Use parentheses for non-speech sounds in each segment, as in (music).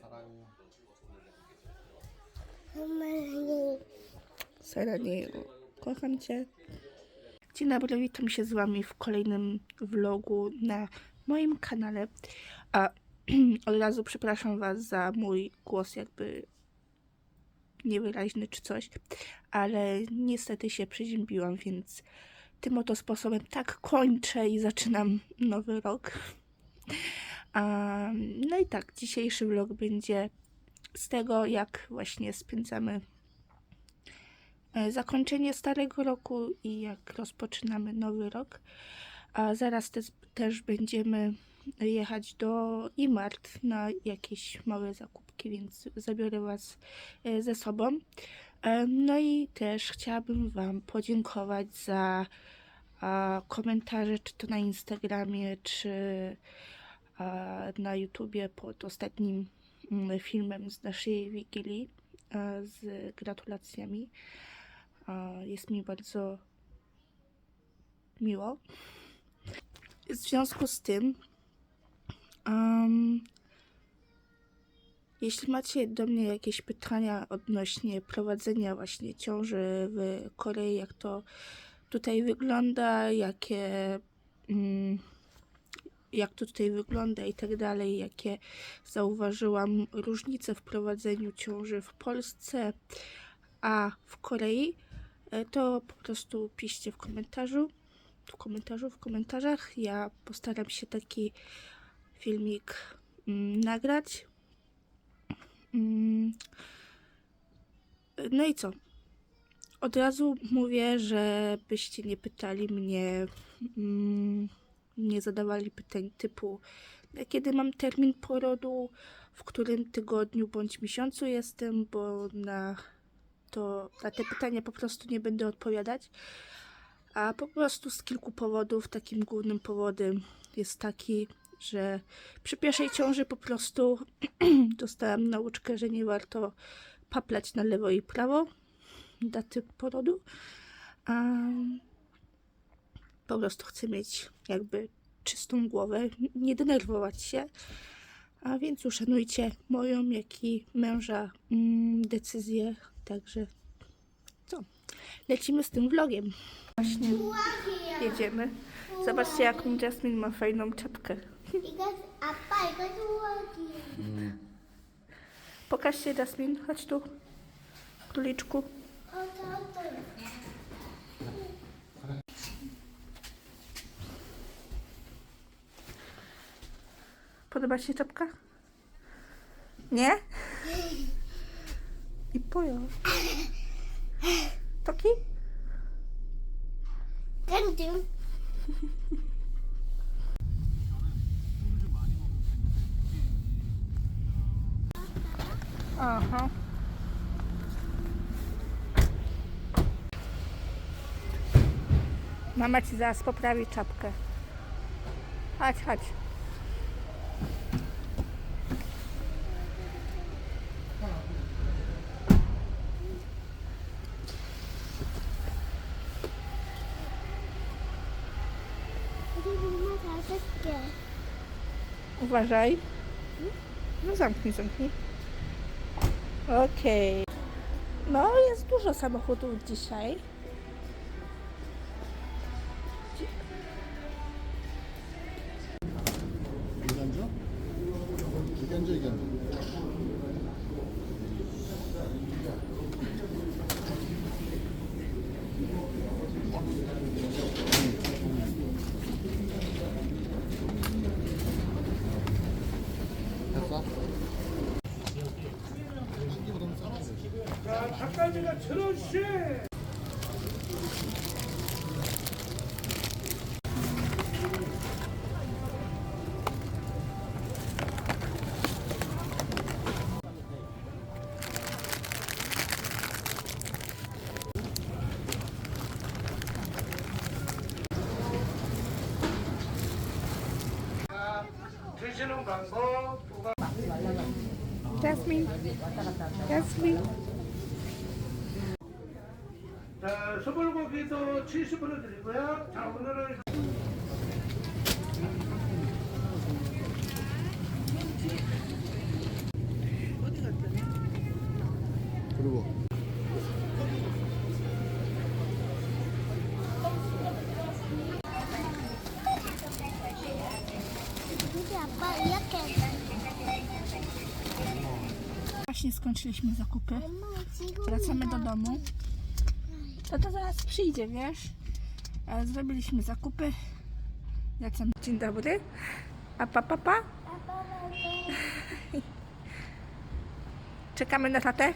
사랑해. 엄마는 Saranію, kocham Cię. Dzień dobry, witam się z Wami w kolejnym vlogu na moim kanale. A (clears throat) od razu przepraszam Was za mój głos jakby niewyraźny czy coś, ale niestety się przeziębiłam, więc tym oto sposobem tak kończę i zaczynam nowy rok. No i tak, dzisiejszy vlog będzie z tego, jak właśnie spędzamy e, zakończenie starego roku i jak rozpoczynamy nowy rok. A zaraz też, też będziemy jechać do Imart na jakieś małe zakupki, więc zabiorę Was e, ze sobą. No i też chciałabym Wam podziękować za komentarze, czy to na Instagramie, czy na YouTubie pod ostatnim mm, filmem z naszej Wigilii e, z gratulacjami. Jest mi bardzo miło. W związku z tym, em, jeśli macie do mnie jakieś pytania odnośnie prowadzenia właśnie ciąży w Korei, jak to tutaj wygląda, jakie, mm, jak to tutaj wygląda i tak dalej, jakie zauważyłam różnice w prowadzeniu ciąży w Polsce, a w Korei, e, to po prostu piszcie w komentarzu, w komentarzu, w komentarzach. Ja postaram się taki filmik mm, nagrać. Mm. No i co? Od razu mówię, żebyście nie pytali mnie, mm, nie zadawali pytań typu, kiedy mam termin porodu, w którym tygodniu bądź miesiącu jestem, bo na to na te pytania po prostu nie będę odpowiadać. A po prostu z kilku powodów. Takim głównym powodem jest taki, że przy pierwszej ciąży po prostu (clears throat) dostałam nauczkę, że nie warto paplać na lewo i prawo daty porodu. A po prostu chcę mieć jakby czystą głowę, nie denerwować się. A więc uszanujcie moją, jak i męża mm, decyzję. Także co? Lecimy z tym vlogiem. Właśnie jedziemy. Zobaczcie, jak Jasmine ma fajną czapkę. Pokażcie, Jasmine, chodź tu. Króliczku. Podoba Ci się czapka? Nie? I pojo. Toki? 땡땡. Aha. Mama ci zaraz poprawi czapkę. Chodź, chodź. wszystkie. Uważaj. No zamknij, zamknij. Okej. Okay. No, jest dużo samochodów dzisiaj. 천 원씩. 드시는 방법 Jasmine. Jasmine. 자, 소불고기도 70원을 드리고요. 자, 오늘은 그리고 우리 아빠 이렇게 Właśnie skończyliśmy zakupy. 엄마 지금 Wracamy do domu. No to zaraz przyjdzie, wiesz? Zrobiliśmy zakupy. Jacen. Dzień dobry. A pa, pa, pa. Czekamy na tatę.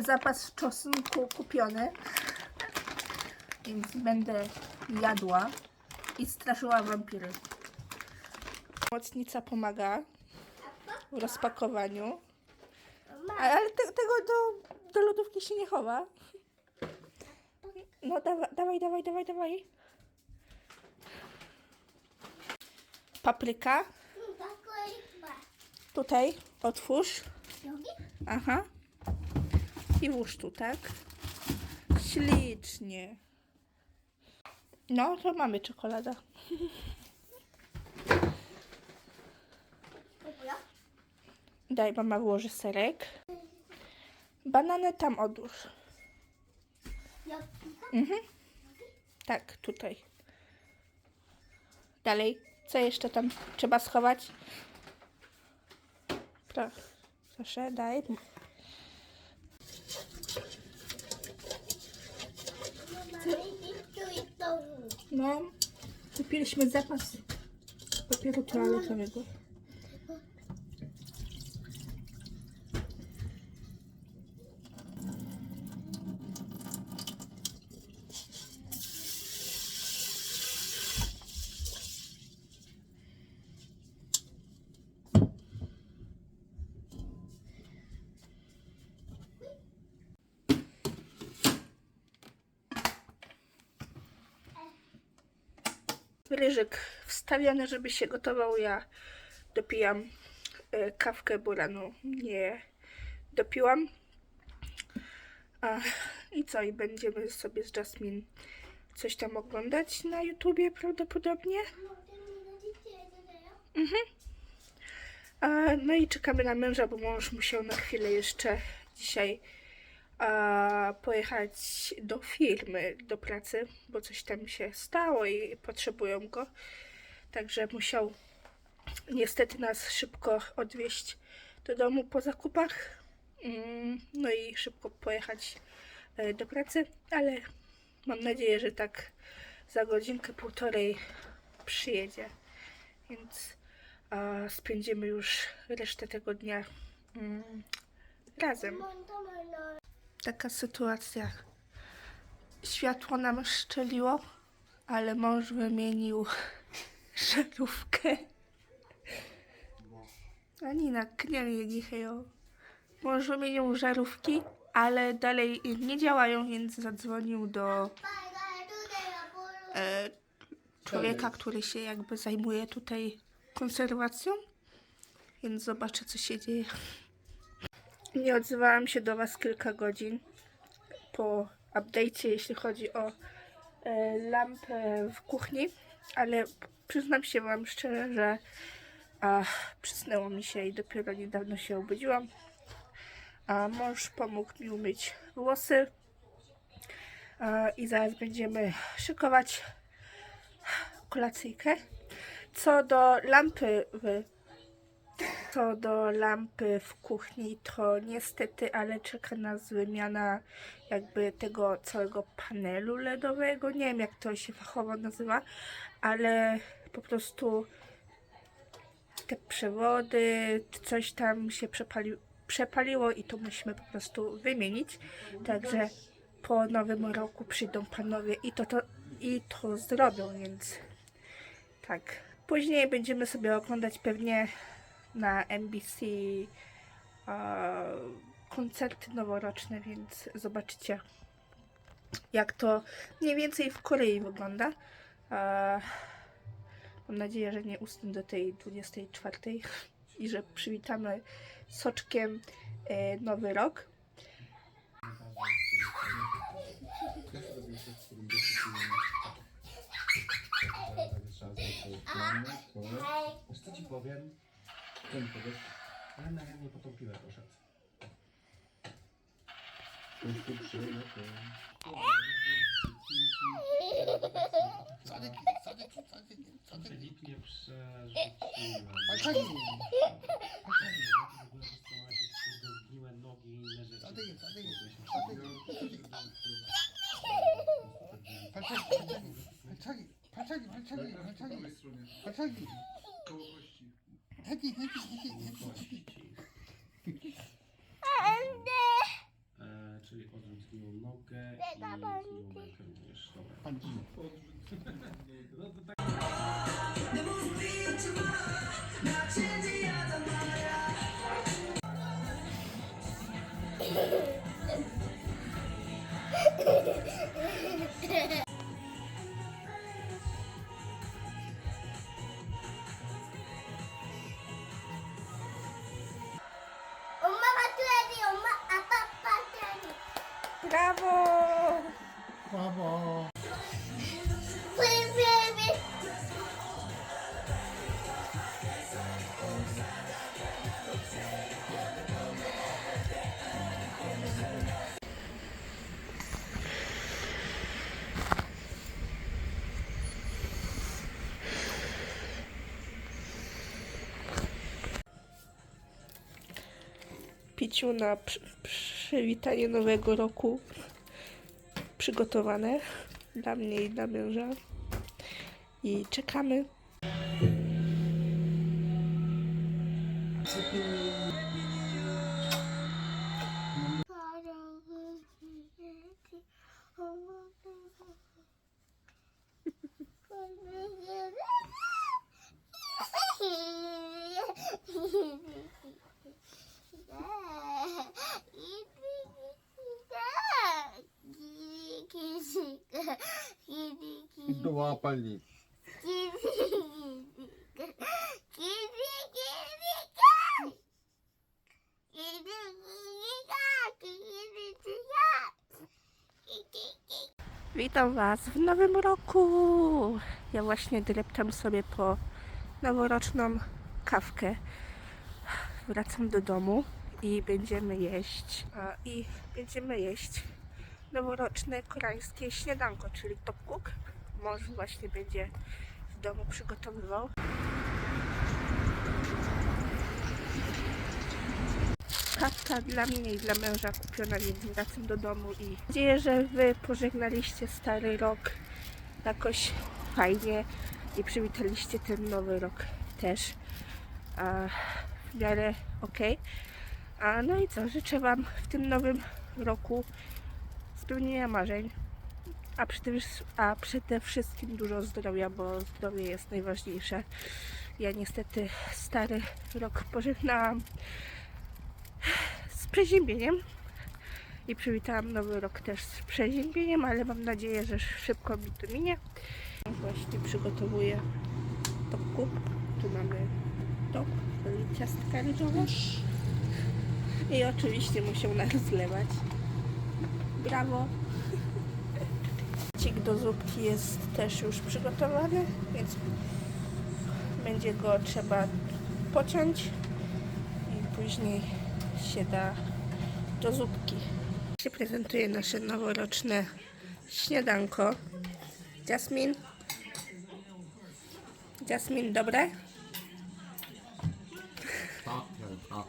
Zapas czosnku kupiony, więc będę jadła i straszyła wampiry. Mocnica pomaga w rozpakowaniu. Ale te, tego do, do lodówki się nie chowa. No dawa, dawaj, dawaj, dawaj, dawaj. Papryka. Tutaj otwórz. Aha. I włóż tu, tak? Ślicznie. No, to mamy czekolada. Daj, mama włoży serek. Banany tam odłóż. Mhm. Tak, tutaj. Dalej, co jeszcze tam trzeba schować? Tak, proszę, daj. No, kupiliśmy zapas papieru toaletowego. Ryżyk wstawiony, żeby się gotował. Ja dopijam e, kawkę, bo rano nie dopiłam. I co? I będziemy sobie z Jasmine coś tam oglądać na YouTubie prawdopodobnie. A, no i czekamy na męża, bo mąż musiał na chwilę jeszcze dzisiaj a, pojechać do firmy, do pracy, bo coś tam się stało i potrzebują go. Także musiał niestety nas szybko odwieźć do domu po zakupach. Mm, No i szybko pojechać e, do pracy, ale mam nadzieję, że tak za godzinkę, półtorej przyjedzie. Więc a, spędzimy już resztę tego dnia mm, razem taka sytuacja. Światło nam szczeliło, ale mąż wymienił (laughs) żarówkę. Ani na knianie dzisiaj. Mąż wymienił żarówki, ale dalej nie działają, więc zadzwonił do e, człowieka, który się jakby zajmuje tutaj konserwacją. Więc zobaczę, co się dzieje. Nie odzywałam się do Was kilka godzin po update'cie, jeśli chodzi o e, lampę w kuchni, ale przyznam się Wam szczerze, że a, przysnęło mi się i dopiero niedawno się obudziłam. A mąż pomógł mi umyć włosy i zaraz będziemy szykować kolacyjkę. Co do lampy w co do lampy w kuchni, to niestety, ale czeka nas wymiana jakby tego całego panelu LEDowego. Nie wiem, jak to się fachowo nazywa, ale po prostu te przewody, coś tam się przepali, przepaliło i to musimy po prostu wymienić. Także po nowym roku przyjdą panowie i to, to, i to zrobią, więc tak. Później będziemy sobie oglądać pewnie na NBC e, koncerty noworoczne, więc zobaczycie jak to mniej więcej w Korei wygląda. E, mam nadzieję, że nie usnę do tej 24 i że przywitamy soczkiem e, nowy rok. Co ci powiem? ten podesz, ale na razie nie potąpiła troszeczkę. Coś tu przyjmę, to... Sadek, sadek, sadek, sadek. Deliknie przerzuciłem. Sadek, zgniłe nogi i inne rzeczy. Sadek, sadek, sadek. Palczaki, palczaki, palczaki, palczaki, palczaki. Palczaki. Taki, taki, taki, taki. E, czyli odwróć zgniłą nogę i zgniłą rękę również. Dobra. Pan Dino. (laughs) 엄마 Piciu na przy, przywitanie nowego roku przygotowane dla mnie i dla męża. I czekamy. (laughs) Dołapali. Witam Was w nowym roku! Ja właśnie dreptam sobie po noworoczną kawkę. Wracam do domu i będziemy jeść. A, I będziemy jeść noworoczne koreańskie śniadanko, czyli topkuk. Mąż właśnie będzie w domu przygotowywał. Kawka dla mnie i dla męża kupiona, więc wracam do domu i mam nadzieję, że Wy pożegnaliście stary rok jakoś fajnie i przywitaliście ten nowy rok też a, w miarę ok. A, no i co, życzę Wam w tym nowym roku spełnienia marzeń, a a przede wszystkim dużo zdrowia, bo zdrowie jest najważniejsze. Ja niestety stary rok pożegnałam z przeziębieniem i przywitałam nowy rok też z przeziębieniem, ale mam nadzieję, że szybko mi to minie. Właśnie przygotowuję topku. Tu mamy top, ciastka ryżowe. I oczywiście muszę rozlewać. Brawo! Cik do zupki jest też już przygotowany, więc będzie go trzeba pociąć i później się da do zupki. Się prezentuje nasze noworoczne śniadanko. Jasmin. Jasmin, dobre? Tak, tak.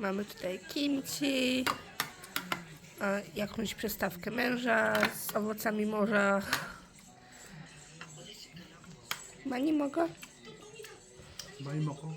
Mamy tutaj kimchi, jakąś przystawkę męża z owocami morza. Mani mogę? Mani moko.